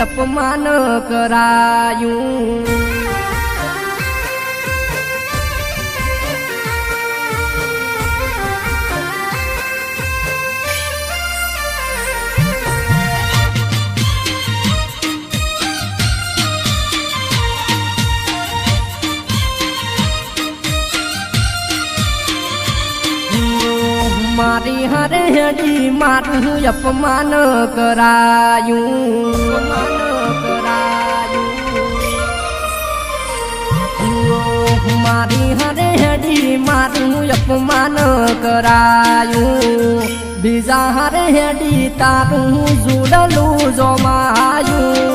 અપમાન કરાયું. મારી હરે હેડી મારું અપમાન કરાયું. મારી હરે હેડી મારું અપમાન કરાયું. બીજા હરે હેડી તારું જુડલું જોમાયું.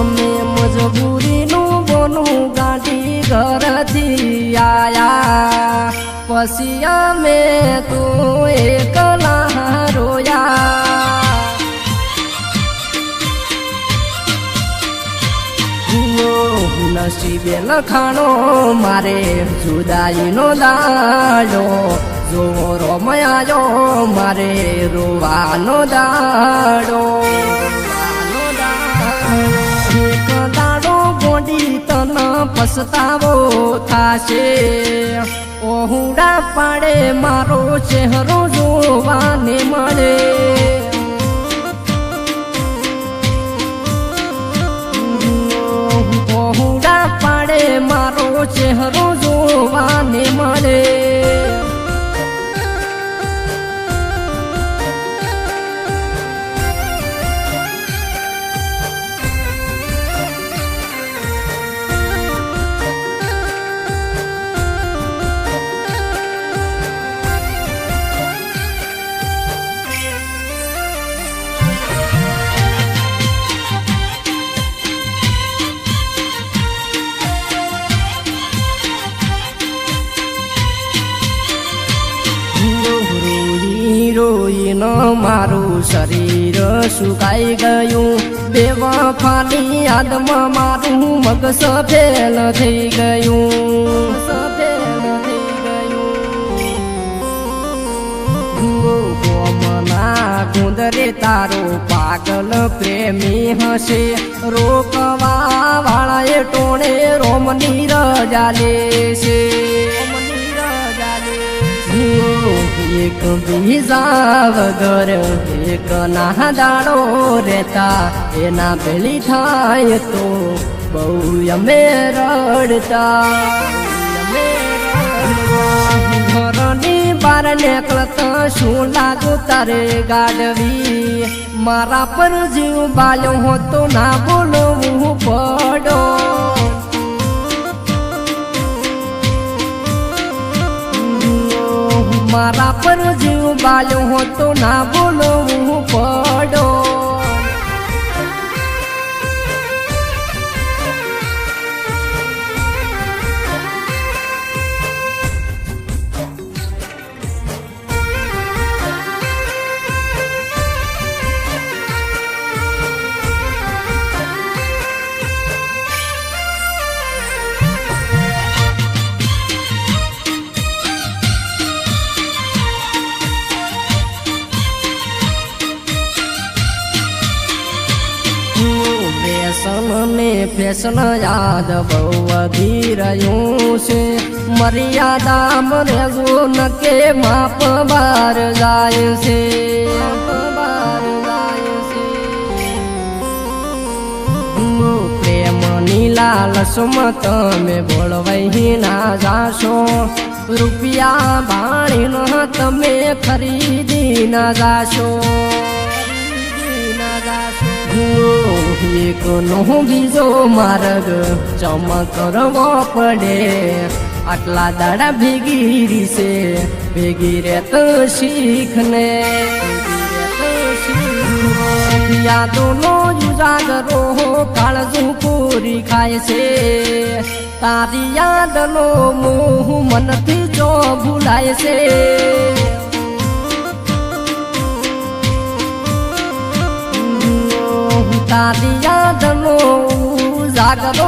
અમે મજબૂરીનું બોનું ગાંધી ઘરથી આયા. પછી અમે તું એકલા રોયા. નસીબે લખાણો મારે જુદાઈનો દાડો. જો રોમયાયો મારે રોવાનો દાડો રોવાનો દાડો. પસ્તાવો થાશે. ઓહુડા પાડે મારો ચહેરો જોવાને મળે. ઓહુડા પાડે મારો ચહેરો રોઈ મારું શરીર સુકાઈ ગયું. બેવફાની યાદમાં મારું મગ સફેલ થઈ ગયું. ગુંદરે તારો પાગલ પ્રેમી હશે. રોકવા વાળાએ ટોણે રોમની રજા લેશે. રોમની રજા લેશે એક બીજા વગર એક ના દાડો રહેતા. એના ભેળી થાય તો બહુ અમે રડતા. ઘરની બાર નીકળતા શું લાગુ તારે ગાડવી? મારા પર જીવ બાલ્યો હોતો ના બોલવું પડો. મારા પર જીવ બાલ્યો હોતો ના બોલવું પડો. ફેશન યાદ બહુ વધી રહ્યું છે. મર્યાદા ન કે માપ બાર જાય છે. પ્રેમની લાલસમાં તમે બોળવાઈ ના જાશો. રૂપિયા ભાણીનો તમે ખરીદી ના જાશો. ખરીદી ના જાશો. એક નો બીજો માર્ગ? ચમકરવો પડે. આટલા દાડા ભેગી રીસે. ભેગી રે તો શીખને. યાદોનો ઉજાગરો કાળજું પૂરી ખાય છે. તારી યાદનો મોહ મનથી જો ભૂલાય છે. તારી યાદનો જાગરો ઘણો